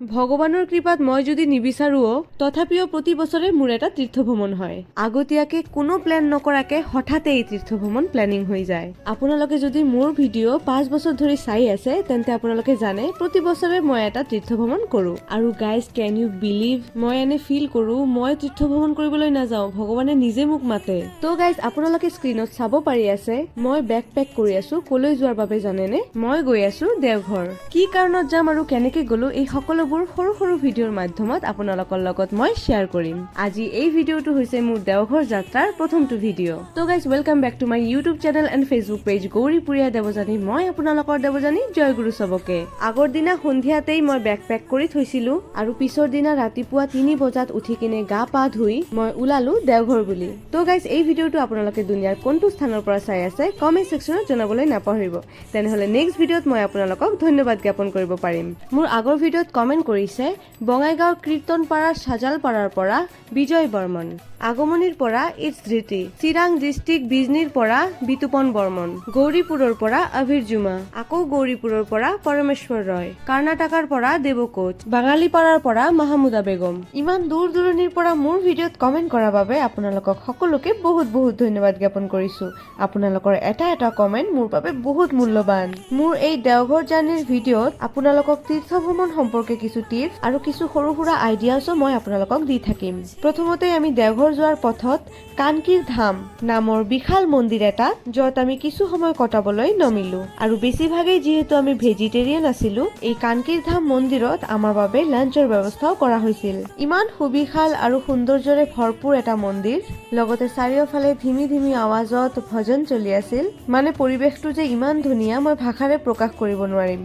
ভগৱানৰ কৃপাত মই যদি নিবিচাৰোও, তথাপিও প্ৰতি বছৰে মোৰ এটা তীৰ্থ ভ্ৰমণ হয়। আগতীয়াকে কোনো প্লেন নকৰাকে হঠাতে এই তীৰ্থ ভ্ৰমণ প্লেনিং হৈ যায়। আপোনালোকে যদি মোৰ ভিডিঅ' পাঁচ বছৰ ধৰি চাই আছে, তেন্তে আপোনালোকে জানে প্ৰতি বছৰে মই এটা তীৰ্থ ভ্ৰমণ কৰো। আৰু গাইজ কেন ইউ বিলিভ মই এনে ফিল কৰো, মই তীৰ্থ ভ্ৰমণ কৰিবলৈ নাযাওঁ, ভগৱানে নিজে মোক মাতে। ত' গাইজ আপোনালোকে স্ক্ৰীণত চাব পাৰি আছে, মই বেক পেক কৰি আছো, কলৈ যোৱাৰ বাবে জানেনে? মই গৈ আছো দেওঘৰ। কি কাৰণত যাম আৰু কেনেকে গ'লো, এই সকলোবোৰ সৰু সৰু ভিডিঅ'ৰ মাধ্যমত আপোনালোকৰ লগত মই শ্বেয়াৰ কৰিম। আজি এই ভিডিঅ'টো হৈছে মোৰ দেওঘৰ যাত্ৰাৰ প্ৰথমটো ভিডিঅ' ত' guys welcome back to my YouTube channel and Facebook page গৌৰীপুৰীয়া Devjani মই আপোনালোকৰ দেৱজানী জয়গুৰু চবকে। আগৰ দিনা সন্ধিয়াতেই মই বেক পেক কৰি থৈছিলো আৰু পিছৰ দিনা ৰাতিপুৱা তিনি বজাত উঠি কিনে গা পা ধুই মই ওলালো দেওঘৰ বুলি। ত' গাইজ এই ভিডিঅ'টো আপোনালোকে দুনিয়াৰ কোনটো স্থানৰ পৰা চাই আছে কমেণ্ট ছেকশ্যনত জনাবলৈ নাপাহৰিব। তেনেহ'লে নেক্সট ভিডিঅ'ত মই আপোনালোকক ধন্যবাদ জ্ঞাপন কৰিব পাৰিম। মোৰ আগৰ ভিডিঅ'ত কমেণ্ট কৰিছে বঙাইগাঁৱৰ কীৰ্তনপাৰাৰ চাজালপাৰাৰ পৰা বিজয় বৰ্মন আগমনিৰ পৰা ইটছ ধৃতি চিৰাং ডিষ্ট্ৰিক্ট বিজনীৰ পৰা বিতুপন বৰ্মন, গৌৰীপুৰৰ পৰা অভিৰ জুমা, আকৌ গৌৰীপুৰৰ পৰা পৰমেশ্বৰ ৰয়, কৰ্ণাটকৰ পৰা দেৱকোচ বাঙালীপাৰাৰ পৰা মাহমুদা বেগম। ইমান দূৰ দূৰণিৰ পৰা মোৰ ভিডিঅ'ত কমেণ্ট কৰাৰ বাবে আপোনালোকক সকলোকে বহুত বহুত ধন্যবাদ জ্ঞাপন কৰিছো। আপোনালোকৰ এটা এটা কমেণ্ট মোৰ বাবে বহুত মূল্যৱান মোৰ এই দেওঘৰ জাৰ্ণিৰ ভিডিঅ'ত আপোনালোকক তীৰ্থ ভ্ৰমণ সম্পৰ্কে কিছু কিছু টিপস আৰু কিছু সৰু সুৰা আইডিয়াছো মই আপোনালোকক দি থাকিম। প্ৰথমতে আমি দেওঘৰ যোৱাৰ পথত কানকির ধাম নামৰ বিশাল মন্দিৰ এটা, য'ত আমি কিছু সময় কটাবলৈ নমিলো। আৰু বেছিভাগেই যিহেতু আমি ভেজিটেৰিয়ান আছিলো, এই কানকির ধাম মন্দিৰত আমাৰ বাবে লাঞ্চৰ ব্যৱস্থাও কৰা হৈছিল। ইমান সুবিশাল আৰু সৌন্দৰ্যৰে ভৰপূৰ এটা মন্দিৰ, লগতে চাৰিওফালে ধিমি ধিমি আৱাজত ভজন চলি আছিল। মানে পৰিৱেশটো যে ইমান ধুনীয়া মই ভাষাৰে প্ৰকাশ কৰিব নোৱাৰিম।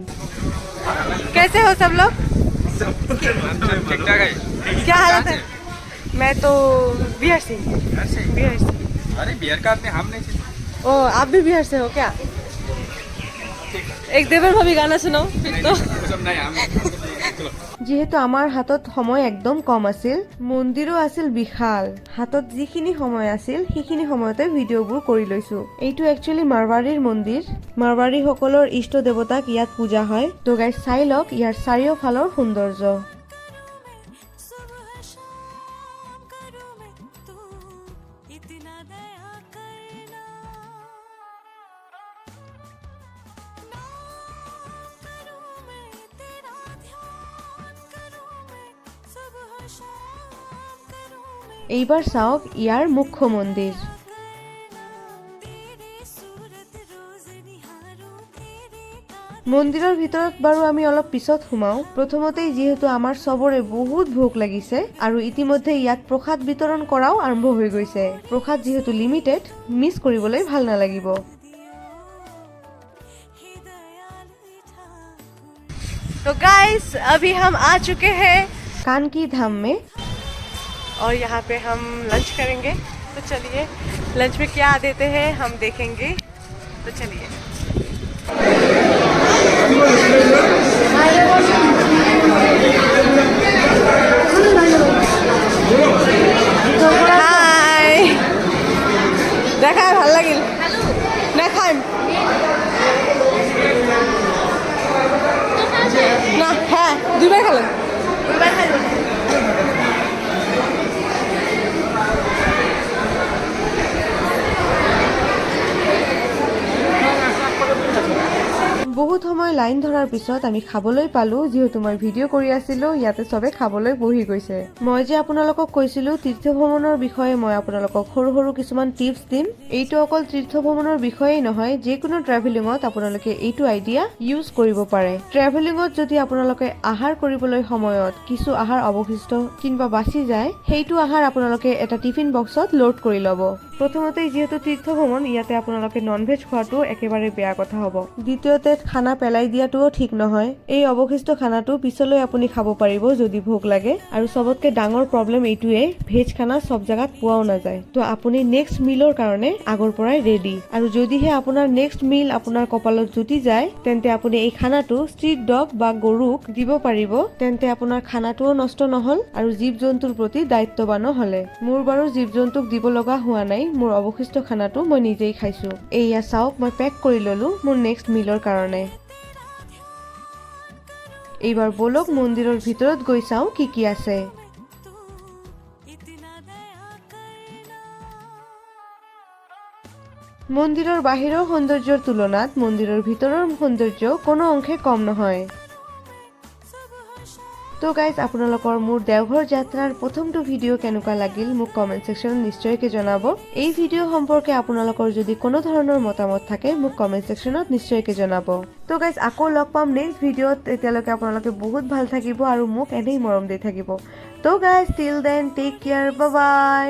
কেছে হ'ল লোক? क्या हालत है? मैं तो बिहार से बिहार से? अरे बिहार का आपने हम नहीं ओ आप भी बिहार से हो क्या? एक देवर भाभी गाना सुनाओ फिर तो। नहीं हम যিহেতু আমাৰ হাতত সময় একদম কম আছিল মন্দিৰো আছিল বিশাল হাতত যিখিনি সময় আছিল সেইখিনি সময়তে ভিডিঅ'বোৰ কৰি লৈছো এইটো একচুৱেলি মাৰৱাৰীৰ মন্দিৰ মাৰৱাৰীসকলৰ ইষ্ট দেৱতাক ইয়াত পূজা হয় ত' গাই চাই লওক ইয়াৰ চাৰিওফালৰ সৌন্দৰ্য सुबह शाम करूं मैं तू इतना दया सुबह शाम करूं मैं এইবাৰ চাওক ইয়াৰ মুখ্য মন্দিৰ तेरी सूरत रोज निहारूं तेरे कांत মন্দিৰৰ ভিতৰত বাৰু আমি অলপ পিছত সোমাও প্ৰথমতেই যিহেতু আমাৰ চবৰে বহুত ভোক লাগিছে আৰু ইতিমধ্যে ইয়াত প্ৰসাদ বিতৰণ কৰাও আৰম্ভ হৈ গৈছে প্ৰসাদ যিহেতু লিমিটেড মিছ কৰিবলৈ ভাল নালাগিব हे दयालु ठाकुर तो गाइस अभी हम आ चुके हैं कानकी धाम में और यहाँ पे हम लंच करेंगे तो चलिए लंच में क्या देते हैं हम देखेंगे तो चलिए হাই দেখা ভাল লাগিল না খাম না হ্যাঁ দুইবার খেলেন বহুত সময় লাইন ধৰাৰ পিছত আমি খাবলৈ পালো, যিহেতু মই ভিডিঅ' কৰি আছিলো, ইয়াতে চবে খাবলৈ বহি গৈছে। মই যে আপোনালোকক কৈছিলো তীৰ্থ ভ্ৰমণৰ বিষয়ে মই আপোনালোকক সৰু সৰু কিছুমান টিপছ দিম। এইটো অকল তীৰ্থ ভ্ৰমণৰ বিষয়েই নহয়, যিকোনো ট্ৰেভেলিঙত আপোনালোকে এইটো আইডিয়া ইউজ কৰিব পাৰে। ট্ৰেভেলিঙত যদি আপোনালোকে আহাৰ কৰিবলৈ সময়ত কিছু আহাৰ অৱশিষ্ট কিংবা বাচি যায়, সেইটো আহাৰ আপোনালোকে এটা টিফিন বক্সত লোড কৰি ল'ব। প্ৰথমতেই যিহেতু তীৰ্থ ভ্ৰমণ ইয়াতে আপোনালোকে নন ভেজ খোৱাটো একেবাৰে বেয়া কথা হ'ব। দ্বিতীয়তে, খানা পেলাই দিয়াটোও ঠিক নহয়। এই অৱশিষ্ট খানাটো পিছলৈ আপুনি খাব পাৰিব যদি ভোক লাগে। আৰু চবতকে ডাঙৰ প্ৰব্লেম এইটোৱে, ভেজ খানা চব জেগাত পোৱাও নাযায়। তো আপুনি নেক্সট মিলৰ কাৰণে আগৰ পৰাই ৰেডি আৰু যদিহে আপোনাৰ নেক্সট মিল আপোনাৰ কপালত জুটি যায়, তেন্তে আপুনি এই খানাটো ষ্ট্ৰীট ডগ বা গৰুক দিব পাৰিব। তেন্তে আপোনাৰ খানাটোও নষ্ট নহল আৰু জীৱ জন্তুৰ প্ৰতি দায়িত্ববানো হলে। মোৰ বাৰু জীৱ জন্তুক দিব লগা হোৱা নাই, মোৰ অৱশিষ্ট খানাটো মই নিজেই খাইছো। এইয়া চাওক, মই পেক কৰি ললো মোৰ নেক্সট মিলৰ কাৰণে। এইবাৰ ব'লক মন্দিৰৰ ভিতৰত গৈ চাওঁ কি কি আছে। মন্দিৰৰ বাহিৰৰ সৌন্দৰ্যৰ তুলনাত মন্দিৰৰ ভিতৰৰ সৌন্দৰ্য কোনো অংশে কম নহয়। তো গাইজ আপোনালোকৰ মোৰ দেওঘৰ যাত্ৰাৰ প্ৰথমটো ভিডিঅ' কেনেকুৱা লাগিল মোক কমেণ্ট ছেকশ্যনত নিশ্চয়কৈ জনাব। এই ভিডিঅ' সম্পৰ্কে আপোনালোকৰ যদি কোনো ধৰণৰ মতামত থাকে, মোক কমেণ্ট ছেকশ্যনত নিশ্চয়কৈ জনাব। তো গাইজ আকৌ লগ পাম নেক্সট ভিডিঅ'ত। তেতিয়ালৈকে আপোনালোকে বহুত ভালো থাকিব আৰু মোক এনেই মৰম দি থাকিব। তো guys till then take care bye